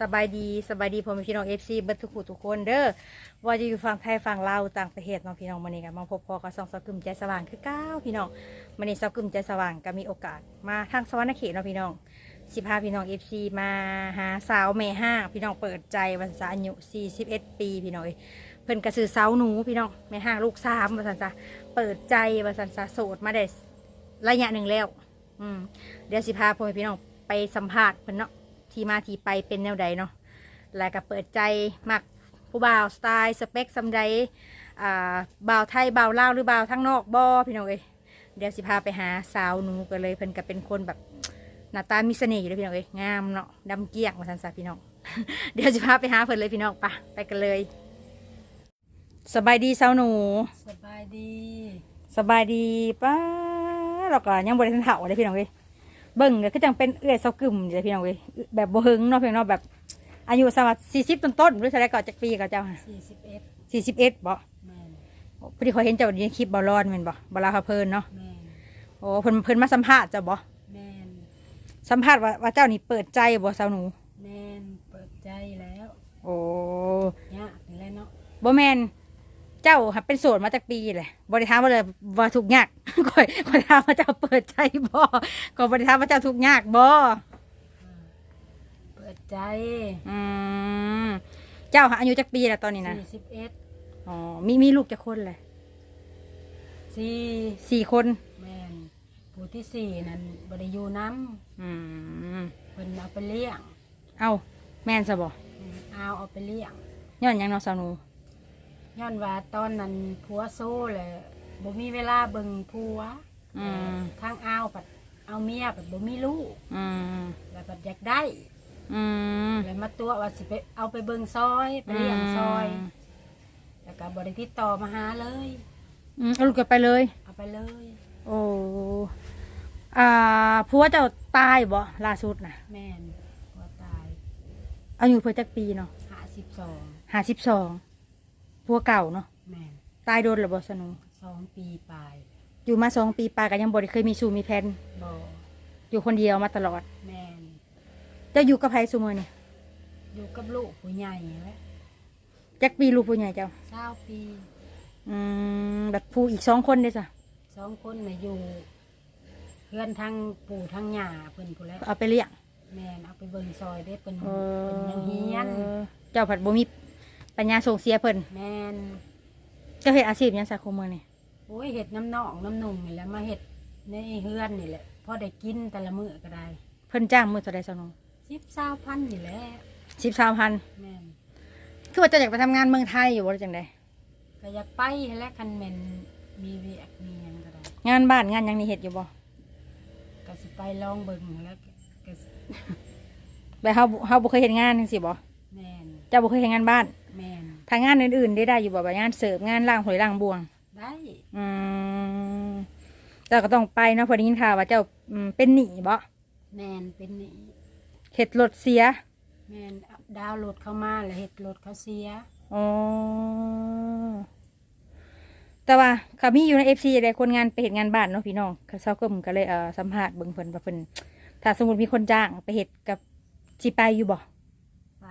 สบายดีสบายดีพ่อแม่พี่น้องเอฟซีเบิดทุกผู้ทุกคนเด้อว่าจะอยู่ฝั่งไทยฝั่งลาวต่างประเทศน้องพี่น้องมื้อนี้ก็มาพบพอกับสองสกึมใจสว่างคือเก้าพี่น้องมื้อนี้สกึมใจสว่างก็มีโอกาสมาทางสวรรค์เขตเนาะพี่น้องสิพาพี่น้องเอฟซีมาหาสาวแม่ห้างพี่น้องเปิดใจวันษาอายุ41ปีพี่น้องเอ้ยเพิ่นก็ซื้อสาวหนูพี่น้องแม่ห้างลูกสามว่าซั่นซะเปิดใจว่าซั่นซะโสดมาได้ระยะหนึ่งแล้ว อืมเดี๋ยวสิพาพ่อแม่พี่น้องไปสัมภาษณ์เพิ่นเนาะ ที่มาที่ไปเป็นแนวใดเนาะแล้วก็เปิดใจมักผู้บ่าวสไตล์สเปคสำใดอ่าบ่าวไทยบ่าวลาวหรือบ่าวทั้งนอกบ่พี่น้องเอ้ยเดี๋ยวสิพาไปหาสาวหนูก็เลยเพิ่นก็เป็นคนแบบหน้าตามีเสน่ห์อยู่เลยพี่น้องเอ้ยงามเนาะดำเกลี้ยงมาสันสาพี่น้อง เดี๋ยวสิพาไปหาเพิ่นเลยพี่น้องไปะไปกันเลย สบายดีสาวหนู สบายดี สบายดีป้าเราก็ยังบริทันเฒ่าเลยพี่น้องเอ้ย เบิ่งก็คือจังเป็นเอื้อยเซากึ่มเลยพี่น้องเอ้ยแบบบ่หึงเนาะพี่น้องแบบ อายุสวัสดิ์สี่สิบต้นๆหรือเท่าไรก่อนจากปีกับเจ้า41สี่สิบเอ็ดบ่แม่นพอดีเขาเห็นเจ้าในคลิปบอลอนแม่นบ่บลาพาเพลินเนาะแม่นโอ้เพิ่นเพิ่นมาสัมภาษณ์เจ้าบ่แม่นสัมภาษณ์ว่าว่าเจ้านี่เปิดใจบ่สาวหนู แม่นเปิดใจแล้วโอ้ยากนี่แหละเนาะบ่แม่น เจ้าหับเป็นโสดมาจากปีเลยบริถามว่าเลยว่าทุกข์ยากข่อยข่อยถามว่าเจ้าเปิดใจบ่ก็บริถามว่าเจ้าทุกข์ยากบ่เปิดใจอืมเจ้าหาอายุจากปีแล้วตอนนี้นะ41อ๋อมีมีลูกจักคนเลย4สี่คนแม่นผู้ที่สี่นั่นบ่ได้อยู่น้อืมำเพิ่นเอาไปเลี้ยง เอ้าแม่นซะบ่อืมเอาเอาไปเลี้ยงย้อนหยังเนาะสาวหนู ย้อนว่าตอนนั้นผัวโซ่แหละบ่มีเวลาเบิ่งผัวอืมทางอ้าวปัดเอาเมียปัดบ่มีลูกอืมแล้วปัดอยากได้อืมแล้วมาตัวว่าสิไปเอาไปเบิ่งซอยไปเลี้ยงซอย แล้วก็บริติดต่อมาหาเลย อืมเอาลูกกลับไปเลย เอาไปเลย โอ้อ่าผัวเจ้าตายบ่ล่าสุดนะแม่นผัวตายอายุเพิ่นจักปีเนาะห้าสิบสองห้าสิบสอง ผัวเก่าเนาะแม่นตายโดนหรือบ่สนุสองปีปลายอยู่มาสองปีปลายก็ยังบ่ได้เคยมีสู่มีแผนบออยู่คนเดียวมาตลอดแม่นเจ้าอยู่กับไผซุมื้อนี่อยู่กับลูกผู้ใหญ่แหล้วจักปีลูกผู้ใหญ่เจ้า เศร้าปีอืมแบบผู้อีกสองคนเด้จ้ะสองคนน่ะอยู่ เพื่อนทั้งปู่ทั้งหย่าเพิ่นผู้นแหล้วเอาไปเลี้ยงแม่นเอาไปเบิ่งซอยได้เพิ่นเอเพิ่นยังเฮียนอเจ้าผัดบ่มี ปัญญาส่งเสียเพิ่นแม่นเจ้าเฮ็ดอาชีพหยังสักคุมื้อนี่โอ้ยเห็ดน้ำนองน้ำนุ่มนี่แหละมาเห็ดในเฮือนนี่แหละพอได้กินแต่ละมื้อก็ได้เพิ่นจ้างมื้อเท่าใดสนุสิบสาวพันนี่แหละสิบสามพันแม่นคือว่าเจะอยากไปทำงานเมืองไทยอยู่บ่หรือจังไดก็อยากไปให้และคันแม่นมีเวียกมีหยังก็ได้งานบ้านงานหยังนี่เฮ็ดอยู่บ่ก็สิไปลองเบิ่งแล้วก็ก็สิแบบเฮาบ่เฮาบ่เคยเฮ็ดงานจังซี่บ่แม่นเจ้าบ่เคยเฮ็ดงานบ้าน แม่นทางงานอื่นๆได้ได้อยู่บ่แบบงานเสิร์ฟงานล้างหอยล้างบวง ได้อืมเจ้าก็ต้องไปเนาะเพอได้ยินข่าวว่าเจ้าอืมเป็นหนี้บ่แม่นเป็นนี่เฮ็ดรถเสียแม่นดาวน์รถเข้ามาแล้วเฮ็ดรถเขาเสียอ๋อแต่ว่าก็มีอยู่ใน FC ได้คนงานไปเฮ็ดงานบ้านเนาะพี่น้องเขาเซาก็มก็เลยเอ่อสัมภาษณ์เบิ่งเพิ่นว่าเพิ่นถ้าสมมุติมีคนจ้างไปเฮ็ดกับสิไปอยู่บ่ไป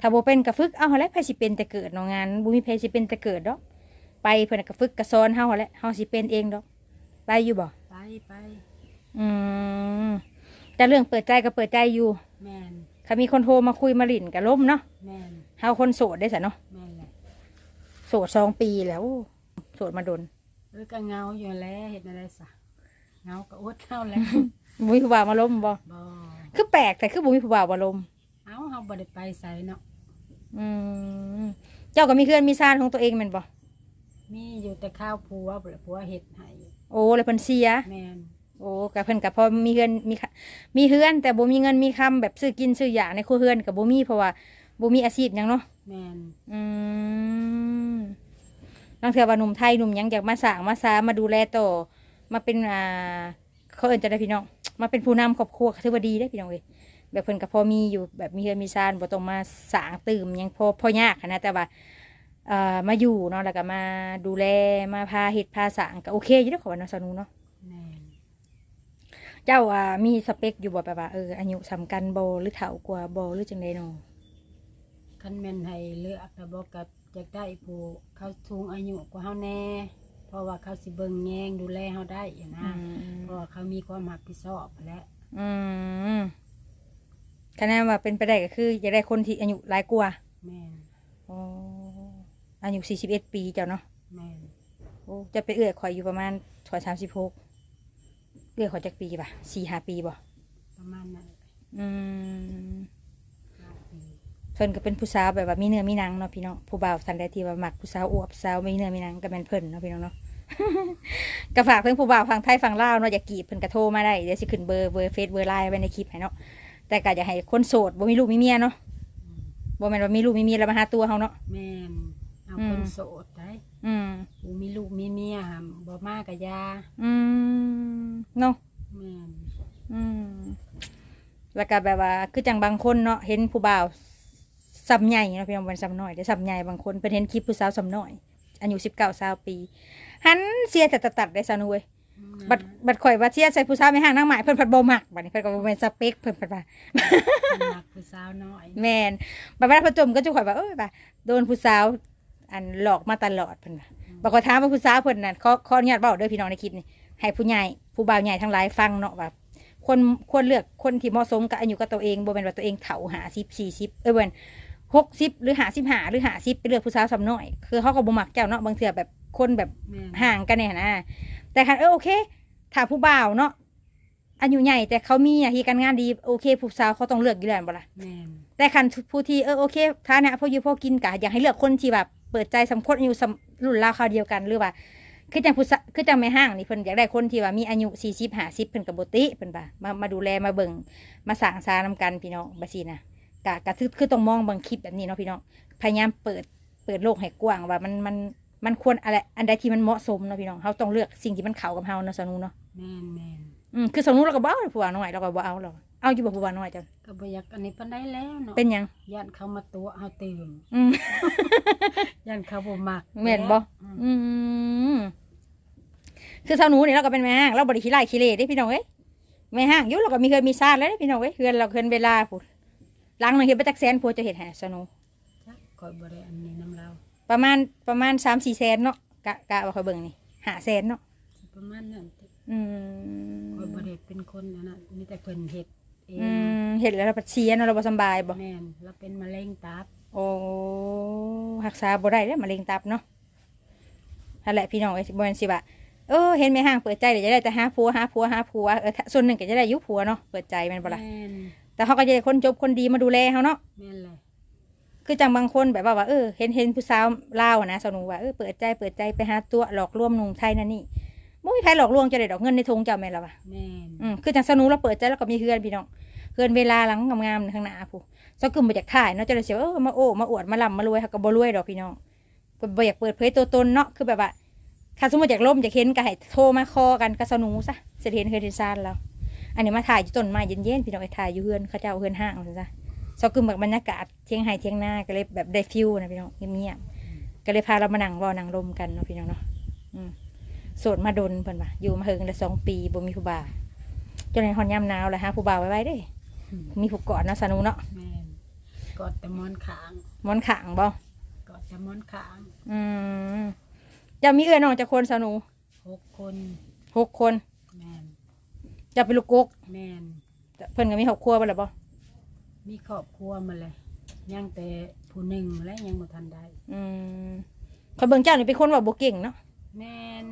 ถ้าบ่เป็นก็ฝึกเอาหั่นแหละไผสิเป็นแต่เกิดเนาะงานบ่มีไผสิเป็นแต่เกิดดอก ไปเพิ่นก็ฝึกก็สอนเฮาหั่นแหละเฮาสิเป็นเองดอก ไปอยู่บ่ไปไปอืมแต่เรื่องเปิดใจก็เปิดใจอยู่แม่นถ้ามีคนโทรมาคุยมาหลินกับล่มเนาะแม่นเฮาคนโสดได้สะเนาะแม่นแหละโสดสองปีแล้วโสดมาโดนเออก็เหงาอยู่แล้วเฮ็ดอะไรซะเหงาก็อดเข้าแล้วบุ้ยผู้บ่าวมาล้มบ่บ่คือแปลกแต่คือบุ้ยผู้บ่าวมาล้มเอ้าเฮาบ่ได้ไปไสเนาะ อืมเจ้าก็มีเพื่อนมีซ่านของตัวเองแม่นบ่มีอยู่แต่ข้าวผัวบ่ล่ะผัวเฮ็ดให้โอ้เลยเพิ่นเสีย แม่นโอ้กับเพิ่นกับพอมีเฮือนมีค่ะมีเฮือน แต่บ่มีเงินมีคำแบบซื้อกินซื้ออยางในครัวเฮือนกับบ่มีเพราะว่าบ่มีอาชีพหยังเนาะแม่นอืมบางเทื่อว่าหนุ่มไทยหนุ่มหยังอยากมาสร้างมาสามาดูแลต่อมาเป็นอ่าเขาเอิ้นจะได้พี่น้องมาเป็นผู้นำครอบครัวก็ถือว่าดีได้อพี่น้องเอ้ย แบบเพิ่นก็พอมีอยู่แบบมีเฮือนมีซานบ่ต้องมาสร้างตื่มหยังพอพอยากหั้นนะแต่ว่าเอ่อมาอยู่เนาะแล้วก็มาดูแลมาพาเฮ็ดพาสร้างก็โอเคอยู่เด้อขอว่าเนาะสนุเนาะ แม่นเจ้าเจ้าอ่ามีสเปคอยู่บ่แบบว่าเอออายุสำคัญบ่หรือเฒ่ากว่าบ่หรือจังได๋เนาะคันแม่นให้เลือกแต่บอกกับอยากได้ผู้เขาสูงอายุกว่าเฮาแน่ เพราะว่าเขาสิเบิ่งแยงดูแลเฮาได้อะนะอืมเพราะว่าเขามีความรับผิดชอบและอืม คะแนนว่าเป็นไปได้ก็คืออยากได้คนที่อายุหลายกว่าแม่นอ๋ออายุ41 ปีเจ้าเนาะแม่นโอ้จะไปเอื้อข่อยอยู่ประมาณข่อย36เอื้อข่อยจักปีป่ะ4-5ปีบ่ประมาณนั้นอืม ห้าปีเพิ่นก็เป็นผู้สาวแบบว่ามีเนื้อมีหนังเนาะพี่น้องผู้บ่าวทันใดที่ว่ามักผู้สาวอวบสาวมีเนื้อมีหนังก็แม่นเพิ่นเนาะพี่น้องเนาะ ก็ฝากเพิ่นผู้บ่าวฝั่งไทยฝั่งลาวเนาะอยากกีบเพิ่นก็โทรมาได้เดี๋ยวสิขึ้นเบอร์เบอร์เฟซเบอร์ไลน์ไว้ในคลิปให้เนาะ แต่ก็อยากให้คนโสดบ่มีลูกมีเมียเนาะอืมบ่แม่นว่ามีลูกมีเมียแล้วมาหาตัวเฮาเนาะแม่นเอาอืมคนโสดได้อืมผู้มีลูกมีเมียหามบ่มากกะยาอืมเนาะแม่นอืมแล้วก็แบบว่าคือจังบางคนเนาะเห็นผู้บ่าวสำใหญ่เนาะพี่น้องเป็นสำน้อยได้สำใหญ่บางคนเพิ่นเห็นคลิปผู้สาวสำน้อยอายุ19 20ปี หันเสียแต่ตัดๆได้ซะหนูเว้ย บัดบัดข่อยว่าเชียใส่ผู้สาวไม่ห่างนั่งหมายเพิ่นผัดบ่มักบัดนี้เพิ่นก็บ่แม่นสเปคเพิ่นผัดว่าคนมักผู้สาวน้อยแม่นบัดเวลาประจมก็จะข่อยว่าเอ้ยว่าโดนผู้สาวอันหลอกมาตลอดเพิ่นว่าบัดข่อยถามว่าผู้สาวเพิ่นน่ะขอขออนุญาตเว้าเด้อพี่น้องในคลิปนี้ให้ผู้ใหญ่ผู้บ่าวใหญ่ทั้งหลายฟังเนาะว่าคนควรเลือกคนที่เหมาะสมกับอายุกับตัวเองบ่แม่นว่าตัวเองเฒ่า50 40เอ้ยบ่แม่น60หรือ55หรือ50ไปเลือกผู้สาวสำน้อย คือเขาก็บ่มักเจ้าเนาะบางเทื่อแบบคนแบบแม่นห่างกันเนี่ยนะ แต่คันเออโอเค ถ้าผู้บ่าวเนาะอายุใหญ่แต่เขามีหน้าที่การงานดีโอเคผู้สาวเขาต้องเลือกอยู่แล้วบ่ล่ะแม่นแต่คันผู้ที่เออโอเคฐานะพออยู่พอกินกะอยากให้เลือกคนที่แบบเปิดใจสำคนอายุสำรุ่นราวคราวเดียวกันหรือว่า คือจังผู้สะคือจังแม่ห้างนี่เพิ่นอยากได้คนที่ว่ามีอายุ40 50เพิ่นก็บ่ติเพิ่นว่ามามาดูแลมาเบิ่งมาสร้างสานำกันพี่น้องบัดซี่นะกะกะคือคือต้องมองเบางคลิปแบบนี้เนาะพี่น้องพยายามเปิดเปิดโลกให้กว้างว่ามันมัน มันควรอะไรอันใดที่มันเหมาะสมเนาะพี่น้องเฮาต้องเลือกสิ่งที่มันเข้ากับเฮาเนาะสนุเนาะแม่นแม่นอืมคือสนุเราก็บ่เอาผัวน้อยเราก็บ่เอาหรอกเอาอยู่บ่ผัวน้อยจังก็บ่อยากอันนี้ปานใดแล้วเนาะเป็นหยังย่านเขามาตัวเฮาตื่นอืมย่านเขาบ่มักแม่นบ่อืมอืมคือสาวหนูนี่เราก็เป็นแม่ห้างเราบริขี้ไล่ขี้เล่ได้พี่น้องเอ้ยแม่ห้างอยุ่เราก็มีเคยมีซาดแล้วเด้พี่น้องเอ้ยเฮือนเราเฮือนเวลาพูดหลังหนึงเห็นไปจักแสนพัวจะเห็นแห่สาวหนูจักข่อยบ่ได้อันนี้นำเรา ประมาณประมาณสามสี่แสนเนาะกะกะว่าเขาเบิ่งนี่หาแสนเนาะสิประมาณนั้นติอืมข่อยบ่ได้เป็นคนอันนั้นมีแต่เพิ่นเฮ็ดเออืงมเห็นแล้วเราปัดเชียเนาะเราบ่สำบายบ่แม่นเราเป็นมะเร็งตับโอ้รักษาบ่ได้เด้อมะเร็งตับเนาะนั่นแหละพี่น้องเอ้ยบ่แม่นสิว่าเออเห็นแม่ห้างเปิดใจเดี๋ยวจะได้แต่หาผัวหาผัวหาผัวเออถ้าส่วนหนึ่งก็จะได้อยุผัวเนาะเปิดใจแม่นบ่ล่ะแม่นแต่เขาก็จะได้คนจบคนดีมาดูแลเขาเนาะ แม่นเลย คือจังบางคนแบบว่าว่าเออเห็นเห็นผู้สาวลาวอะนะสาวหนูว่าเออเปิดใจเปิดใจไปหาตัวหลอกลวงหนุ่มไทยนั่นนี่มุ้ยไทยหลอกลวงจะได้ดอกเงินในทงเจ้าแม่นละวะแม่นอืมคือจังสาวหนูเราเปิดใจแล้วก็มีเฮือนพี่น้องเฮือนเวลาหลังงามๆข้างหน้าผู้สกึมมาจากถ่ายเนาะจะได้เสียเออมาโอ้มาอวดมาลำมารวยเขาก็บ่รวยดอกพี่น้องเพิ่นบ่อยากเปิดเผยตัวตนเนาะคือแบบว่าถ้าสมมติอยากล่มอยากเห็นก็ให้โทรมาคอกันกับสาวหนูซะเสถียรเฮือนที่ซานเราอันนี้มาถ่ายอยู่ต้นไม้เย็นๆพี่น้องไอ้ถ่ายอยู่เฮือนเขาเจ้าเฮือนห้างซะ ซอกกึมแบบบรรยากาศเที่ยงไห้เที่ยงหน้าก็เลยแบบได้ฟิวนะพี่น้องเงียบๆก็เลยพาเรามานั่งเว่านั่งลมกันเนาะพี่น้องเนาะอืมโสดมาดนเพิ่นว่าอยู่มาเฮิงได้สองปีบ่มีผู้บ่าวจนในฮอนยามหนาวเลยฮะผู้บ่าวไว้ไว้เด้อืมมีผู้กอดเนาะสนุเนาะแม่นกอดแต่หมอนขางหมอนขางบ่กอดแต่หมอนขางอืมจะมีเอื้อน้องจะคนสนุหกคนหกคนแม่นจะเป็นลูกกกแม่นเพิ่นก็มีครอบครัวบ่ล่ะบ่ มีครอบครัวมาเลยยังแต่ผู้หนึ่งและยังบ่ทันได้อืมเขาเบิ่งเจ้านี่เป็นคนเว่าบ่เก่งเนาะแม่น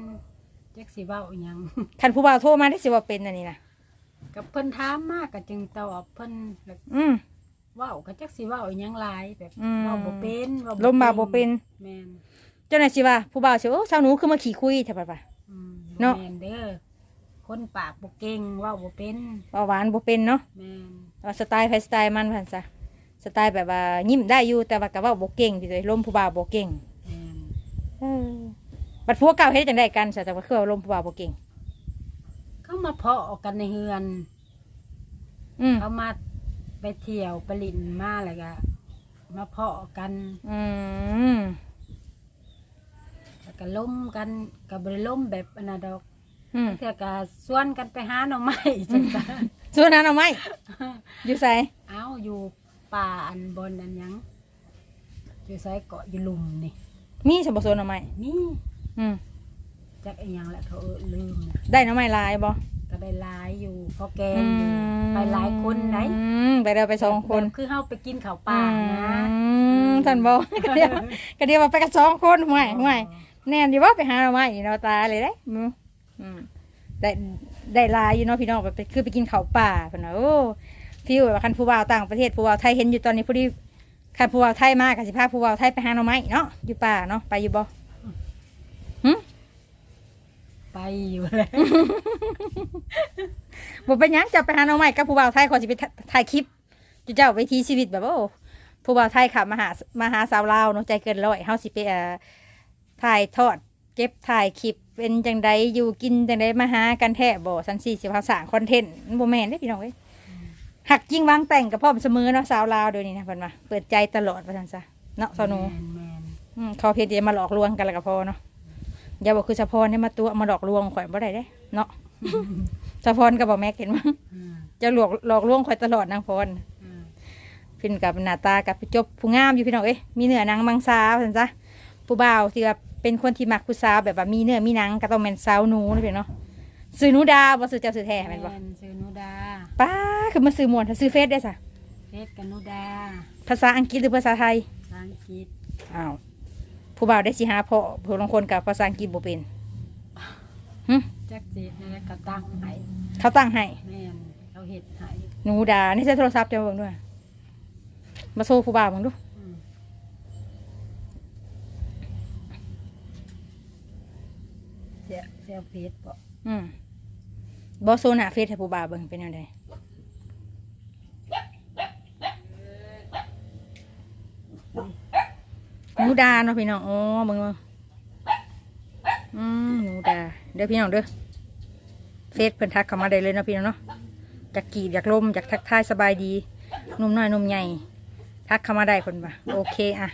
จักสิเว้าอิหยัง คันผู้บ่าวโทรมาได้สิว่าเป็นอันนี้นะกับเพิ่นถามมากก็จึงตอบเพิ่นแล้วอืม เว้าก็จักสิเว้าอิหยังหลายแบบอืม เว้าบ่เป็นเว้าลมบ่าวบ่เป็น แม่นเจ้าหน่ายสิว่าผู้บ่าวสิโอ้สาวหนูคือมาขี่คุยแท้ป่ะป่ะอืมเนาะ แม่นเด้อคนปากบ่เก่งเว้าบ่เป็นบ่หวานบ่เป็นเนาะ แม่น เอาสไตล์ไฟสไตล์มันพันซะสไตล์แบบว่ายิ้มได้อยู่แต่ว่าก็เว่าบ่เก่งพี่เลยลมผู้บ่าวบ่เก่งแม่นเออบัดผัวเก่าเฮ็ดจังไดกันซะแต่ว่าคือว่าลมผู้บ่าวบ่เก่ง เขามาเพาะกันในเฮือน อืมเขามาไปเที่ยวไปลินมาอะไรก็มาเพาะกันอืมแล้วก็ล้มกันกับบริล้มแบบอนนาดอก อืมเทื่อก็ส่วนกันไปหาหน่อไม้จังซั่นส่วนนั้นเอาไหมอยู่ใส่เอาอยู่ป่าอันบนอันหยังอยู่ไสเกาะอยู่หลุมนี่มีสมบูรณ์เอาไหมนี่อืมจักอีหยังแหละเขาเออลืมนะ ได้น้ำไม้ลายบ่ก็ได้หลายอยู่พอแกงอยู่ไปหลายคนไหนอืมไปเดินไปสองคนแบบคือเฮาไปกินข้าวป่านะอืมท่านบอกก็เดียวก็เดียวว่าไปกันสองคนห่วยห่วยแน่นอยู่ว่าไปหาเราไม่เนาะตาเลยได้อืม อืมได้ได้หลายอยู่เนาะพี่น้องไปคือไปกินข้าวป่าเพิ่นว่าโอ้ฟิวว่าคันผู้บ่าวต่างประเทศผู้บ่าวไทยเห็นอยู่ตอนนี้พอดีคันผู้บ่าวไทยมากก็สิพาผู้บ่าวไทยไปหาเราไม่เนาะอยู่ป่าเนาะไปอยู่บ่ไปอยู่แล้วบ่เป็นหยังจะไปหาเราไม่กับผู้บ่าวไทยขอสิไปถ่ายคลิปจุเจ้าวิถีชีวิตแบบว่าโอ้ผู้บ่าวไทยขับมาหามาหาสาวลาวเนาะใจเกินร้อยเฮาสิไปเอ่อถ่ายทอด เก็บถ่ายคลิปเป็นจังใดอยู่กินจังใดมาหากันแท้บ่สันสี่สิบภาษาคอนเทนต์มันบ่แม่นเด้อพี่น้องเอ้ยหักจริงวางแต่งกับพ่อมเสมอเนาะสาวลาวเดี๋ยวนี้นะเพิ่นว่าเปิดใจตลอดว่าซั่นซะเนาะสาวหนูแม่นแม่นอืมเขาเพียงแต่มาหลอกลวงกันแล้วก็พอเนาะอย่าบอกคือสะพรให้มาตัวมาหลอกลวงข่อยบ่ได้เด้ เนาะสะพรก็บ่แม่กเห็นมั้งอืมจะหลอกหลอกลวงข่อยตลอดนางพรอืมเพิ่นกับหน้าตากับจบผู้งามอยู่พี่น้องเอ้ยมีเนื้อหนังมังสาว่าซั่นซะผู้บ่าวที่ว่า เป็นคนที่มักผู้สาวแบบว่ามีเนื้อมีหนังก็ต้องแม่นสาวหนูนี่เพิ่นเนาะซื้อหนูดาบ่ซื้อเจ้าซื้อแท้แม่นบ่แม่นซื้อนุดาป้าคือมาซื้อม่วนถ้าซื้อเฟซได้ซะเฟซกับนุดา ภาษาอังกฤษหรือภาษาไทยภาษาอังกฤษอ้าวผู้บ่าวได้สิหาเพาะผู้บางคนกับภาษาอังกฤษบ่เป็นหึจักจีนั่นแหละก็ตั้งให้เขาตั้งให้แม่นเขาเฮ็ดให้หนูดานี่ใช้โทรศัพท์เจ้าเบิ่งด้วยมาโซ่ผู้บ่าวมึงดู อืมเสียเสียเฟซบ่อืมบ่โซนาเฟซให้ผู้บ่าวเบิ่งเป็นจังไดหนูดาเนาะพี่น้องอ๋อเบิ่งเบิ่งอืมหนูดาเด้อพี่น้องเด้อเฟซเพิ่นทักเข้ามาได้เลยเนาะพี่น้องเนาะจากกีดจากลมจากทักทายสบายดีหนุ่มน้อยหนุ่มใหญ่ทักเข้ามาได้คนว่าโอเคอะ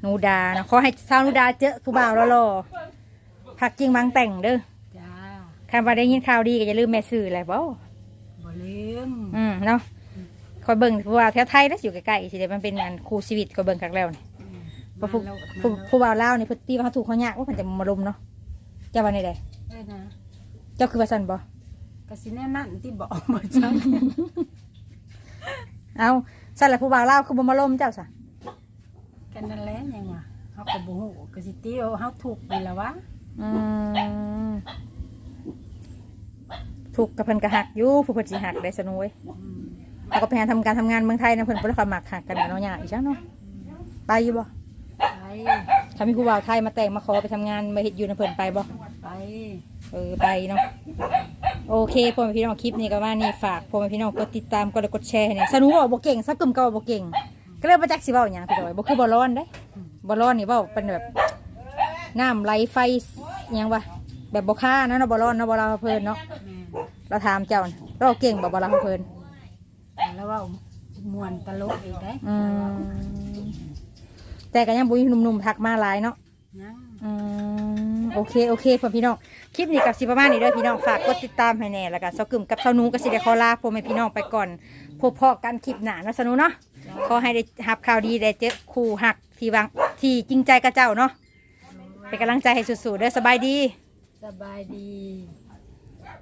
หนูดาเนาะขอให้สาวหนูดาเจอผู้บ่าวแล้วรอ พักจริงบางแต่งเด้อจ้าคันว่าได้ยินข่าวดีก็อย่าลืมแม่สื่อแหละบ่บ่ลืมอืมเนาะคอยเบิ่งผู้บ่าวแถวไทยแล้วอยู่ใกล้ๆสิเดี๋ยวมันเป็นงานคู่ชีวิตก็เบิ่งคักแล้วนี่อืมเพราะผู้มาแล้วผู้มาแล้วผู้บ่าวลาวนี่เพิ่นตีว่าเขาถูกเขายากว่าเพิ่นจะมาลุมเนาะเจ้าว่าในใดเอ้ยนะเจ้าคือว่าซั่นบ่กสิแน่นั่นที่บอกมาจังเอาซั่นแหละผู้บ่าวลาวคือบ่มาลุมเจ้าซะกันนั่นแหละยังว่าเฮาก็บ่ฮู้กสิตีเอาเฮาถูกนี่ล่ะวะ อืมถูกกับเพิ่นก็หักอยู่ผู้เพิ่นสิหักได้สนุยอืมเราก็ไปหาทำการทำงานเมืองไทยนะเพิ่นบ่ได้ความมักหักกันเนาะยากอีจังเนาะไปอยู่บ่ไปถ้ามีผู้บ่าวไทยมาแต่งมาขอไปทำงานมาเฮ็ดอยู่นะเพิ่นไปบ่ไปเออไปเนาะโอเคพ่อแม่พี่น้องคลิปนี้ก็ว่านี่ฝากพ่อแม่พี่น้องกดติดตามกดไลค์กดแชร์ให้เนี่ยสนุกบ่เก่งสักกึมก็บ่เก่ง ก็เลยบ่จักสิเว้าหยังพี่น้อยบ่คือบ่ร้อนเด้บ่ร้อนนี่เว้าเป็นแบบน้ำไหลไฟอิห ยังวะแบบบ่ค่านะเนาะบ่ร้อนเนาะบ่ลาเพิ่นเนาะแม่เราถามเจ้าน่ะเราเก่งบ่บ่ลาเพิ่นแล้วว่าม่วนตลกอีกได้อืมแต่ก็ยังบ่มีหนุ่มๆทักมาหลายเนาะยังอืมโอเคโอเคพ่อพี่น้องคลิปนี้กับสิประมาณนี้เด้อพี่น้องฝากกดติดตามให้แน่แล้วก็เซากึ่มกับเซาหนูก็สิได้ขอลาพ่อแม่พี่น้องไปก่อนพบพ่อกันคลิปหน้าเนาะสนุเนาะขอให้ได้รับข่าวดีได้เจอคู่หักที่วางที่จริงใจกับเจ้าเนาะ เป็นกำลังใจให้สุดๆเด้อสบายดี สบายดี